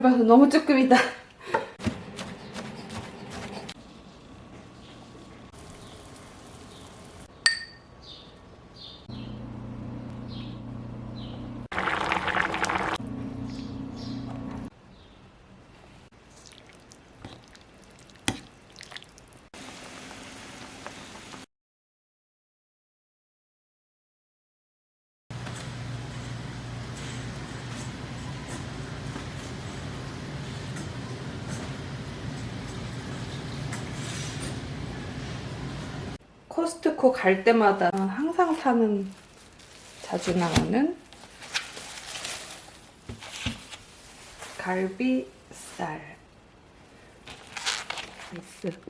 너무 쭈꾸미다. 코스트코 갈 때마다 항상 사는 자주 나오는 갈비살.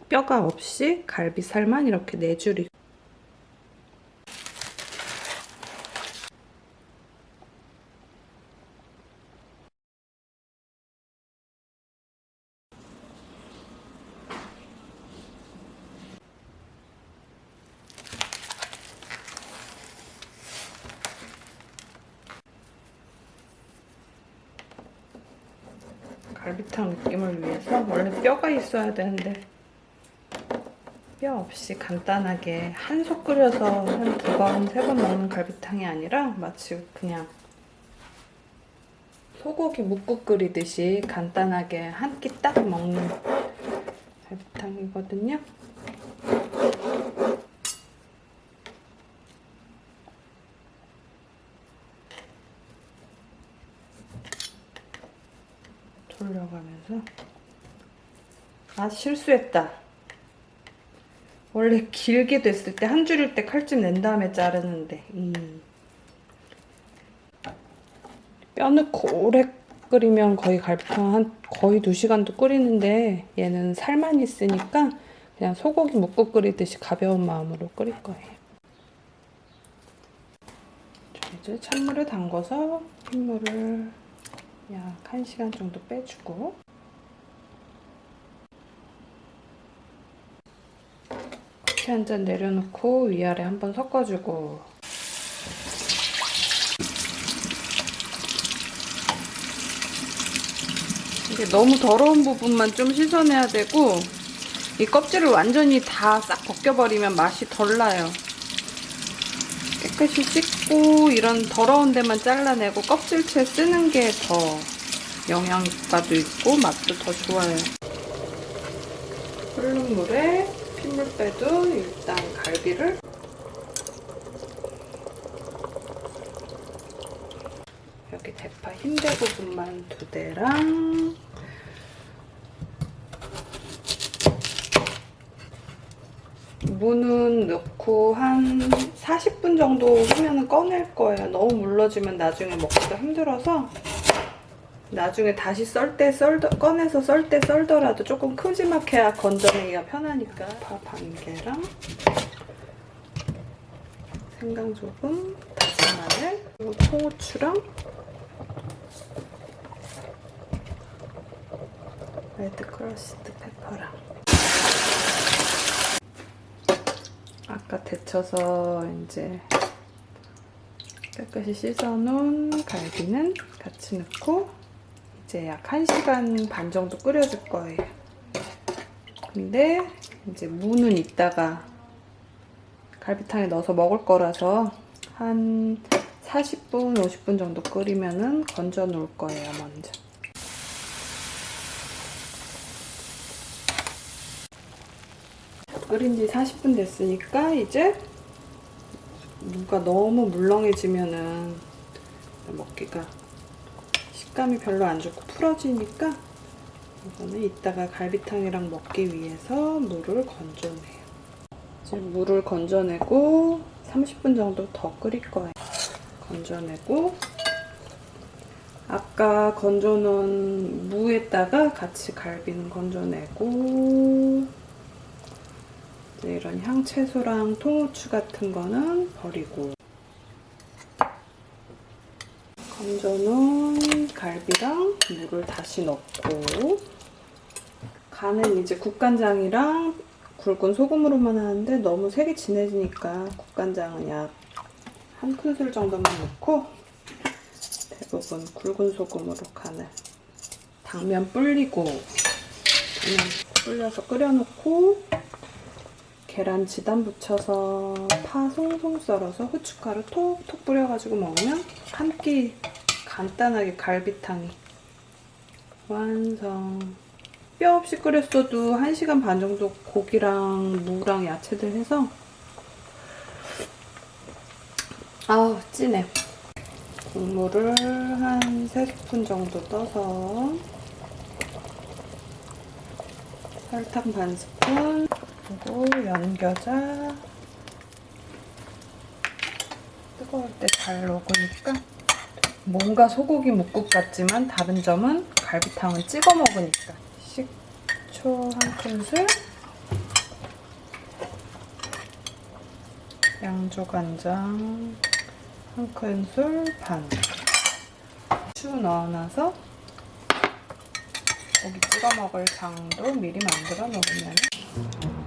뼈가 없이 갈비살만 이렇게 네 줄이 갈비탕 느낌을 위해서 원래 뼈가 있어야 되는데 뼈 없이 간단하게 한솥 끓여서 한 두 번, 세 번 먹는 갈비탕이 아니라 마치 그냥 소고기 묵국 끓이듯이 간단하게 한 끼 딱 먹는 갈비탕이거든요. 돌려가면서. 아 실수했다. 원래 길게 됐을 때 한 줄일 때 칼집 낸 다음에 자르는데 이. 뼈 넣고 오래 끓이면 거의 갈비탕 한 거의 2시간도 끓이는데 얘는 살만 있으니까 그냥 소고기 묵국 끓이듯이 가벼운 마음으로 끓일 거예요. 자, 이제 찬물에 담궈서 핏물을 약 1시간 정도 빼주고. 커피 한 잔 내려놓고 위아래 한번 섞어주고. 이게 너무 더러운 부분만 좀 씻어내야 되고 이 껍질을 완전히 다 싹 벗겨버리면 맛이 덜 나요. 깨끗이 씻고 이런 더러운 데만 잘라내고 껍질째 쓰는 게 더 영양가도 있고 맛도 더 좋아요. 끓는 물에 핏물 빼도 일단 갈비를 여기 대파 흰대 부분만 두 대랑 무는 넣고 한 40분 정도 하면 꺼낼 거예요. 너무 물러지면 나중에 먹기가 힘들어서 나중에 다시 썰 때 썰 꺼내서 썰 때 썰더라도 조금 큼지막해야 건져내기가 편하니까. 밥 한 개랑 생강 조금, 다진 마늘, 그리고 통후추랑 레드 크러스트 페퍼랑. 아까 데쳐서 이제 깨끗이 씻어놓은 갈비는 같이 넣고 이제 약 1시간 반 정도 끓여줄 거예요. 근데 이제 무는 이따가 갈비탕에 넣어서 먹을 거라서 한 40분, 50분 정도 끓이면은 건져 놓을 거예요, 먼저. 끓인 지 40분 됐으니까 이제 무가 너무 물렁해지면은 먹기가 식감이 별로 안 좋고 풀어지니까 이거는 이따가 갈비탕이랑 먹기 위해서 물을 건져내요. 지금 물을 건져내고 30분 정도 더 끓일 거예요. 건져내고 아까 건져놓은 무에다가 같이 갈비는 건져내고 이런 향채소랑 통후추 같은 거는 버리고 건져놓은 갈비랑 물을 다시 넣고 간은 이제 국간장이랑 굵은 소금으로만 하는데 너무 색이 진해지니까 국간장은 약 한 큰술 정도만 넣고 대부분 굵은 소금으로 간을 당면 불리고 당면 불려서 끓여놓고 계란 지단 붙여서 파 송송 썰어서 후춧가루 톡톡 뿌려가지고 먹으면 한 끼 간단하게 갈비탕이 완성. 뼈 없이 끓였어도 1시간 반 정도 고기랑 무랑 야채들 해서 아우 찐해. 국물을 한 3스푼 정도 떠서 설탕 반 스푼 그리고 연겨자. 뜨거울 때 잘 녹으니까 뭔가 소고기 묵국 같지만 다른 점은 갈비탕은 찍어 먹으니까. 식초 한 큰술. 양조 간장. 한 큰술 반. 추 넣어놔서 고기 찍어 먹을 장도 미리 만들어 놓으면